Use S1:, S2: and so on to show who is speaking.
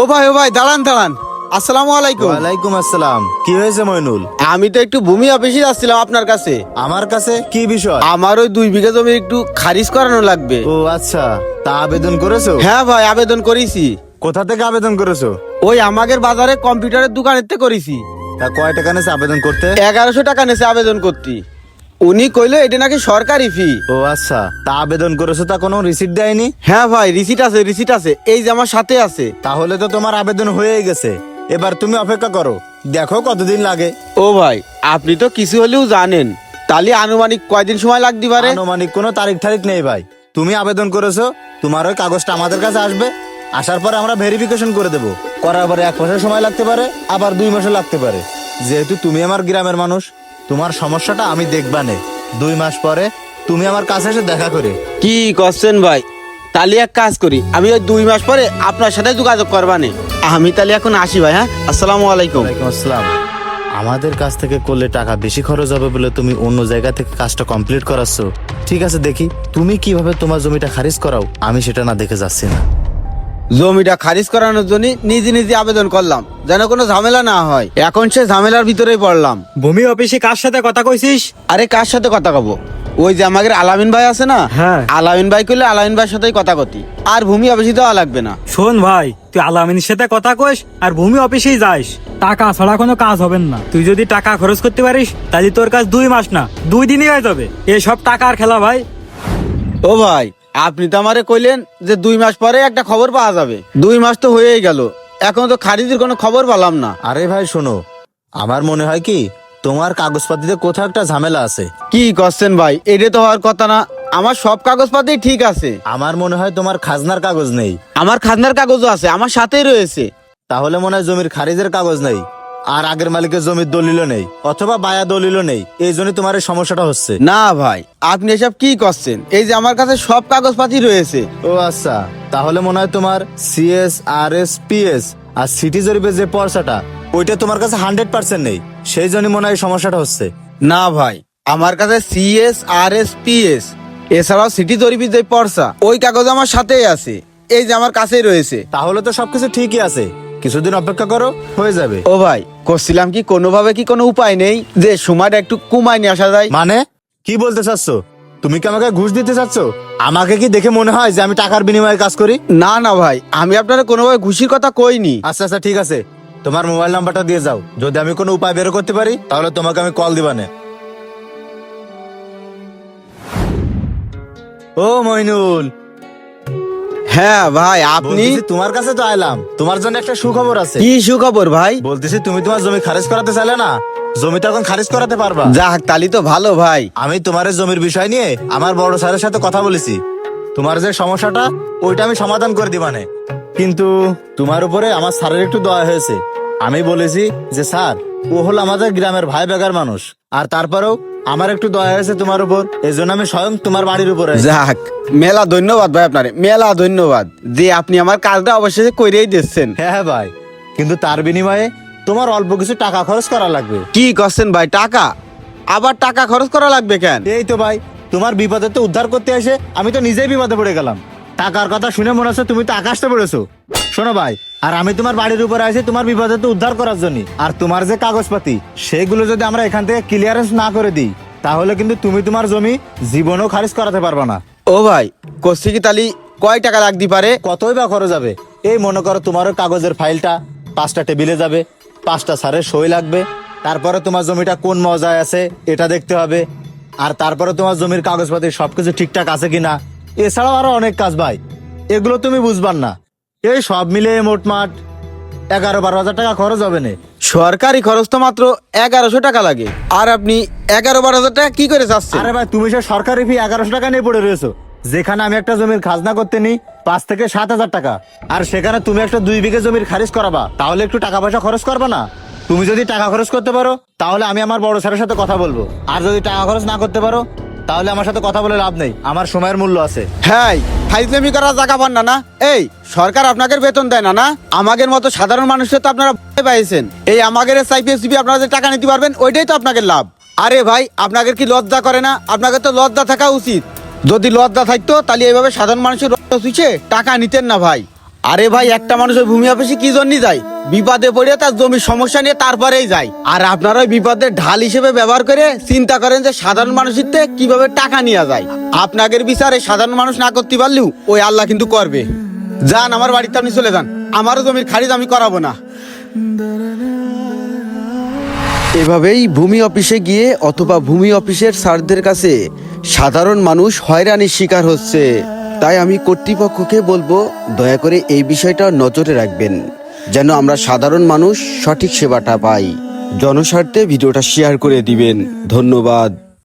S1: ও ভাই ও ভাই দাঁড়ান দাঁড়ান। আসসালামু আলাইকুম।
S2: ওয়ালাইকুম আসসালাম। কি হয়েছে মইনুল?
S1: আমি তো একটু ভূমি অফিসে যাচ্ছিলাম আপনার কাছে।
S2: আমার কাছে কি বিষয়?
S1: আমার ওই দুই বিঘা জমি একটু খারিজ করানো লাগবে।
S2: ও আচ্ছা। তা আবেদন করেছ?
S1: হ্যাঁ ভাই আবেদন করেছি।
S2: কোথা থেকে আবেদন করেছ?
S1: ওই আমাদের বাজারে কম্পিউটারের দোকানের থেকে করেছি।
S2: তা কয় টাকা নেছে আবেদন করতে?
S1: এগারোশো টাকা নেছে আবেদন করতে। উনি কইলো এটা নাকি সরকারি ফি
S2: ও আচ্ছা তা আবেদন করেছ তা কোনো রিসিট দেয়নি?
S1: হ্যাঁ ভাই রিসিট আছে রিসিট আছে। এই যে আমার সাথে আছে।
S2: তাহলে তো তোমার আবেদন হয়েই গেছে। এবার তুমি অপেক্ষা করো দেখো কতদিন লাগে।
S1: ও ভাই আপনি তো কিছু হলেও জানেন। তাহলে আনুমানিক কয়দিন সময় লাগতে পারে?
S2: আনুমানিক কোনো তারিখ তারিখ নেই ভাই। তুমি আবেদন করেছ তোমার ওই কাগজটা আমাদের কাছে আসবে। আসার পরে আমরা ভেরিফিকেশন করে দেবো। করার পরে এক মাসের সময় লাগতে পারে আবার দুই মাসে লাগতে পারে। যেহেতু তুমি আমার গ্রামের মানুষ তোমার সমস্যাটা আমি দেখবানে। দুই মাস পরে তুমি আমার কাছে এসে দেখা করে।
S1: কি করছেন ভাই? তাহলে এক কাজ করি আমি ওই দুই মাস পরে আপনার সাথে যোগাযোগ করবানে। আমি তাহলে এখন আসি ভাই হ্যাঁ? আসসালামু আলাইকুম।
S2: ওয়ালাইকুম আসসালাম। আমাদের কাছ থেকে করলে টাকা বেশি খরচ হবে বলে তুমি অন্য জায়গা থেকে কাজটা কমপ্লিট করাচ্ছ। ঠিক আছে দেখি। তুমি কীভাবে তোমার জমিটা খারিজ করাও? আমি সেটা না দেখে যাচ্ছি না।
S1: জমিটা খারিজ করানোর জন্য নিজে নিজে আবেদন করলাম যেন কোনো ঝামেলা না হয়। এখন সে ঝামেলার ভিতরেই পড়লাম।
S3: ভূমি অফিসে কার সাথে কথা কইছিস?
S1: আরে কার সাথে কথা কব? ওই যে আমাদের আলামিন ভাই আছে না?
S3: হ্যাঁ।
S1: আলামিন ভাই কইলে আলামিন ভাইয়ের সাথেই কথা কতি। আর ভূমি অফিসে দেওয়া লাগবে না।
S3: শোন ভাই তুই আলামিনের সাথে কথা কইস আর ভূমি অফিসেই যাস টাকা ছাড়া কোনো কাজ হবে না। তুই যদি টাকা খরচ করতে পারিস তাহলে তোর কাজ দুই মাস না দুই দিনই হয়ে যাবে। এসব টাকার খেলা ভাই।
S1: ও ভাই আপনি তো আমারে কইলেন যে দুই মাস পরে একটা খবর পাওয়া যাবে। দুই মাস তো হয়েই গেল। এখন তো খারিজের কোনো খবর পেলাম না।
S2: আরে ভাই শোনো। আমার মনে হয় কি তোমার কাগজপাতিতে কোথাও একটা ঝামেলা আছে।
S1: কি করছেন ভাই? এটা তো হওয়ার কথা না। আমার সব কাগজপাতি ঠিক আছে।
S2: আমার মনে হয় তোমার খাজনার কাগজ নেই।
S1: আমার খাজনার কাগজও আছে আমার সাথেই রয়েছে।
S2: তাহলে মনে হয় জমির খারিজের কাগজ নেই। আর আগের মালিকের জমির দলিলও নেই অথবা বায়া দলিলও নেই। এই জন্য তোমার এই সমস্যাটা হচ্ছে।
S1: না ভাই আপনি এসব কি করছেন? এই যে আমার কাছে সব কাগজপাতি রয়েছে।
S2: ও আচ্ছা তাহলে মনে হয় তোমার সিএস আর এস পিএস আর সিটি জরিপের যে পয়সাটা ওইটা তোমার কাছে হান্ড্রেড পার্সেন্ট নেই। সেই জন্য মনে হয় এই সমস্যাটা হচ্ছে।
S1: না ভাই আমার কাছে CS R S P S এছাড়াও সিটি জরিপি যে পর্সা ওই কাগজ আমার সাথেই আছে। এই যে আমার কাছেই রয়েছে।
S2: তাহলে তো সবকিছু ঠিকই আছে। কিছুদিন অপেক্ষা করো হয়ে যাবে।
S1: ও ভাই করছিলাম কি? কোনোভাবে কি কোনো উপায় নেই যে সময়টা একটু কমায় নিয়ে আসা যায়?
S2: মানে? কি বলতে চাচ্ছ? তুমি কি আমাকে ঘুষ দিতে চাচ্ছ? আমাকে কি দেখে মনে হয় যে আমি টাকার বিনিময়ে কাজ করি?
S1: না না ভাই আমি আপনারা কোনোভাবে ঘুষির কথা কইনি।
S2: আচ্ছা আচ্ছা ঠিক আছে। তোমার মোবাইল নাম্বারটা দিয়ে যাও। যদি আমি কোনো উপায় বের করতে পারি তাহলে তোমাকে আমি কল দিবানে। ও মইনুল
S1: হ্যাঁ ভাই আপনি
S2: বলতেছি তোমার কাছে তো আইলাম। তোমার জন্য একটা সুখবর আছে।
S1: কি সুখবর ভাই?
S2: বলতেছি তুমি তোমার জমি খারিজ করাতে চাইলে না জমিটা এখন খারিজ করাতে পারবা।
S1: যাক তালি তো ভালো ভাই।
S2: আমি তোমার এই জমির বিষয় নিয়ে আমার বড় স্যারের সাথে কথা বলেছি। তোমার যে সমস্যাটা ওইটা আমি সমাধান করে দিবানে কিন্তু তোমার উপরে আমার স্যারের একটু দয়া হয়েছে। আমি বলেছি যে স্যার ও হলো আমাদের গ্রামের ভাই বেগার মানুষ। আর তারপরেও আমার একটু দয়া হয়েছে তোমার উপর এই জন্য আমি স্বয়ং তোমার বাড়ির উপরে।
S1: যাক মেলা ধন্যবাদ ভাই আপনার মেলা ধন্যবাদ। যে আপনি আমার কাজটা অবশ্যই করেই দিচ্ছেন।
S2: হ্যাঁ হ্যাঁ ভাই কিন্তু তার বিনিময়ে তোমার অল্প কিছু টাকা খরচ করা লাগবে।
S1: কি করছেন ভাই টাকা? আবার টাকা খরচ করা লাগবে কেন?
S2: এই তো ভাই তোমার বিপদে তো উদ্ধার করতে এসে আমি তো নিজেই বিপদে পড়ে গেলাম। টাকার কথা শুনে মনে হচ্ছে তুমি তো আকাশতে পড়েছো। শোনো ভাই আর আমি তোমার বাড়ির উপরে আছি তোমার বিপদে তো উদ্ধার করার জন্য আর তোমার যে কাগজপাতি সেগুলো যদি আমরা এখান থেকে ক্লিয়ারেন্স না করে দিই তাহলে কিন্তু তুমি তোমার জমি জীবনও খারিজ করাতে পারবে না।
S1: ও ভাই করছি কি তালি কয় টাকা লাগতে পারে?
S2: কতই বা খরচ যাবে এই মনে করো তোমারও কাগজের ফাইলটা পাঁচটা টেবিলে যাবে পাঁচটা সারের সই লাগবে তারপরে তোমার জমিটা কোন মজায় আছে এটা দেখতে হবে আর তারপরে তোমার জমির কাগজপাতি সবকিছু ঠিকঠাক আছে কিনা এছাড়াও আরও অনেক কাজ ভাই। এগুলো তুমি বুঝবার না। এই সব মিলে মোটমাট এগারো বারো হাজার টাকা খরচ হবে না।
S1: সরকারি খরচ তো মাত্র এগারোশো টাকা লাগে। আর আপনি এগারো বারো হাজার টাকা কি করে চাচ্ছেন?
S2: আরে ভাই, তুমি সে সরকারি ফি এগারোশো টাকা নিয়ে পড়ে রয়েছো। যেখানে আমি একটা জমির খাজনা করতে নিই, পাঁচ থেকে সাত হাজার টাকা। আর সেখানে তুমি একটা দুই বিঘে জমির খারিজ করাবা, তাহলে একটু টাকা পয়সা খরচ করবা না। তুমি যদি টাকা খরচ করতে পারো, তাহলে আমি আমার বড় স্যারের সাথে কথা বলব। আর যদি টাকা খরচ না করতে পারো তাহলে আমার সাথে কথা বলে লাভ নেই। আমার সময়ের মূল্য আছে।
S1: হ্যাঁ ফাইজলামি করার জায়গা পান না না? এই, সরকার আপনাকে বেতন দেয় না না? আমাদের মতো সাধারণ মানুষের তো আপনারা পাইছেন। এই আমাদের সাইপিএসিপি আপনারা যে টাকা নিতে পারবেন, ওইটাই তো আপনাদের লাভ। আরে ভাই, আপনাদের কি লজ্জা করে না? আপনাদের তো লজ্জা থাকা উচিত। যদি লজ্জা থাকতো, তাহলে এইভাবে সাধারণ মানুষের রক্ত টাকা নিতেন না ভাই। আরে ভাই, একটা মানুষ ওই ভূমি অফিসে কি জন্য যায়? বিপদে পড়ে তার জমির সমস্যা নিয়ে তারপরেই যায়। আর আপনারা ওই বিপদের ঢাল হিসেবে ব্যবহার করে চিন্তা করেন যে সাধারণ মানুষের কীভাবে টাকা নেওয়া যায়। আপনাদের বিচারে সাধারণ মানুষ না করতে পারলেও ওই আল্লাহ কিন্তু করবে। যান, আমার বাড়িতে আপনি চলে যান। আমারও জমির খারিজ আমি করাবো না। এভাবেই ভূমি অফিসে গিয়ে অথবা ভূমি অফিসের স্যারদের কাছে সাধারণ মানুষ হয়রানির শিকার হচ্ছে। তাই আমি কর্তৃপক্ষকে বলব, দয়া করে এই বিষয়টা নজরে রাখবেন, যেন আমরা সাধারণ মানুষ সঠিক সেবাটা পাই। জনস্বার্থে ভিডিওটা শেয়ার করে দিবেন। ধন্যবাদ।